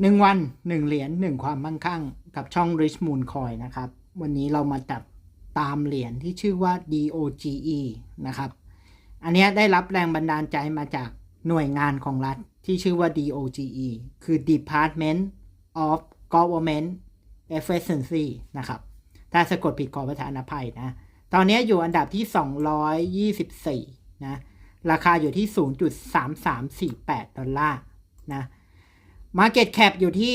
หนึ่งวันหนึ่งเหรียญหนึ่งความมั่งคั่ง กับช่อง Rich Moon Coin นะครับ วันนี้เรามาจับตามเหรียญที่ชื่อว่า DOGE นะครับ อันนี้ได้รับแรงบันดาลใจมาจากหน่วยงานของรัฐที่ชื่อว่า DOGE คือ Department of Government Efficiency นะครับ ถ้าสะกดผิดขอประทานอภัยนะ ตอนนี้อยู่อันดับที่ 224 นะ ราคาอยู่ที่ 0.3348 ดอลลาร์นะ Market Cap อยู่ที่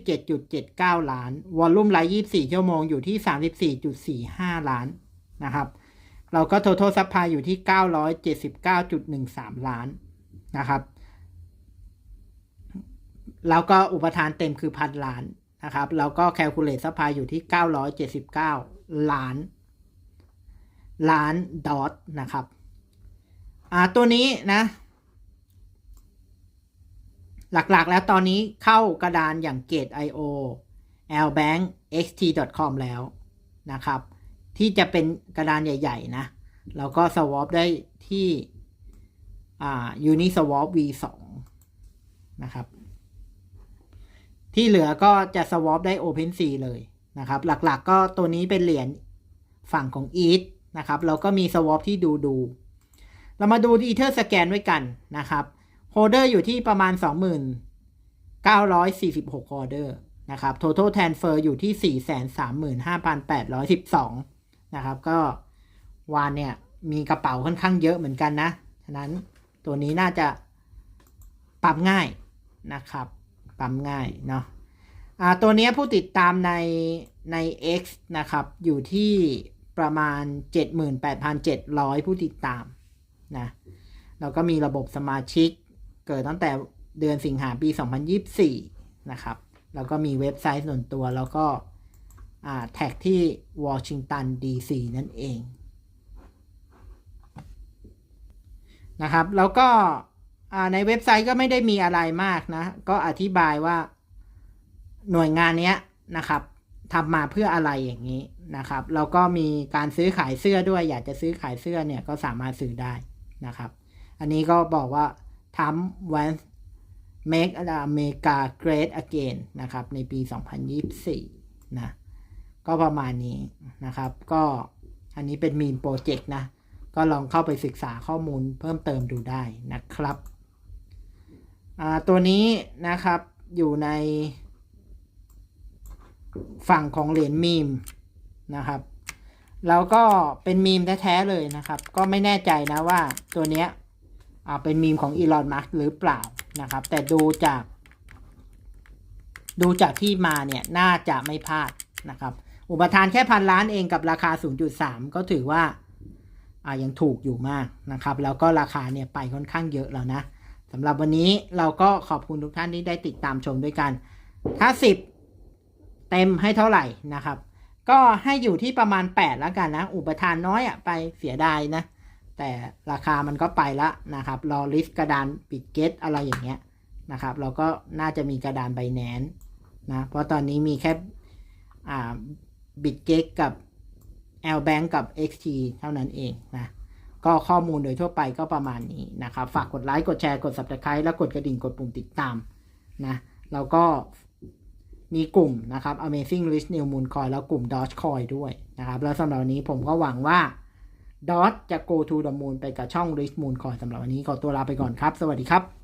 327.79 ล้านวอลลุ่มไลฟ์24 ชั่วโมงอยู่ที่ 34.45 ล้านนะครับ เราก็ Total Supply อยู่ที่ 979.13 ล้านนะครับแล้วก็อุปทานเต็มคือพันล้านนะครับ แล้วก็ Calculate Supply อยู่ที่ 979 ล้าน ล้านดอทนะครับ อ่าตัวนี้นะ หลักๆ แล้วตอนนี้เข้ากระดานอย่าง Gate IO lbank xt.com แล้วนะครับ ที่จะเป็นกระดานใหญ่ ๆ นะ แล้วก็ swap ได้ที่อ่า uniswap v2 นะครับ ที่เหลือก็จะ swap ได้ OpenSea เลยนะครับ หลักๆก็ตัวนี้เป็นเหรียญฝั่งของ ETH นะครับ แล้วก็มี swap ที่ดูดู เรามาดู Ether Scan ด้วยกันนะครับ โฮเดอร์อยู่ที่ประมาณ 2,946ออเดอร์นะครับ total transfer อยู่ที่ 435,812 นะครับ ก็วานเนี่ย มีกระเป๋าค่อนข้างเยอะเหมือนกันนะ ฉะนั้นตัวนี้น่าจะปรับง่ายนะครับปั๊มง่ายเนาะตัวนี้ผู้ติดตามในใน X นะครับ อยู่ที่ประมาณ 78,700 ผู้ติดตามนะแล้วก็มีระบบสมาชิก เกิดตั้งแต่เดือนสิงหาปี 2024 นะครับ แล้วก็มีเว็บไซต์ส่วนตัวแล้วก็แท็กที่วอชิงตันดีซีนั่นเองนะครับ แล้วก็ในเว็บไซต์ก็ไม่ได้มีอะไรมากนะ ก็อธิบายว่าหน่วยงานนี้นะครับทำมาเพื่ออะไรอย่างนี้นะครับ แล้วก็มีการซื้อขายเสื้อด้วย อยากจะซื้อขายเสื้อเนี่ยก็สามารถซื้อได้นะครับ อันนี้ก็บอกว่า ทำ once make America great again นะครับในปี 2024 นะ ก็ประมาณนี้นะครับ ก็อันนี้เป็นมีนโปรเจกต์นะ ก็ลองเข้าไปศึกษาข้อมูลเพิ่มเติมดูได้นะครับ ตัวนี้นะครับอยู่ในฝั่งของเหรียญมีมนะครับแล้วก็เป็นมีมแท้ๆเลยนะครับ ก็ไม่แน่ใจนะว่าตัวเนี้ย เป็นมีมของอีลอนมัสหรือเปล่านะครับ แต่ดูจาก ดูจากที่มาเนี่ยน่าจะไม่พลาดนะครับ อุปทานแค่พันล้านเองกับราคา 0.3 ก็ถือว่าอ่ายังถูกอยู่มากนะครับ แล้วก็ราคาเนี่ยไปค่อนข้างเยอะแล้วนะสำหรับวันนี้เราก็ขอบคุณทุกท่านที่ได้ติดตามชมด้วยกัน ถ้า 10 เต็มให้เท่าไหร่นะครับ ก็ให้อยู่ที่ประมาณ 8 แล้วกันนะ อุปทานน้อยอะไปเสียดายนะ แต่ราคามันก็ไปละนะครับรอลิสต์กระดานปิดเกตอะไรอย่างเงี้ยนะครับเราก็น่าจะมีกระดานใบแนนนะเพราะตอนนี้มีแค่อ่าบิตเกตกับ L Bank กับ XT เท่านั้นเองนะก็ข้อมูลโดยทั่วไปก็ประมาณนี้นะครับ ฝากกดไลค์ กดแชร์ กด Subscribe แล้วกดกระดิ่ง กดปุ่มติดตามนะแล้วก็มีกลุ่มนะครับ Amazing Rich New Moon Coin แล้วกลุ่ม Dogecoin ด้วยนะครับ แล้วสำหรับวันนี้ผมก็หวังว่า ดอทจะ go to the moon ไปกับช่อง Rich Moon Coin สำหรับวันนี้ขอตัวลาไปก่อนครับ สวัสดีครับ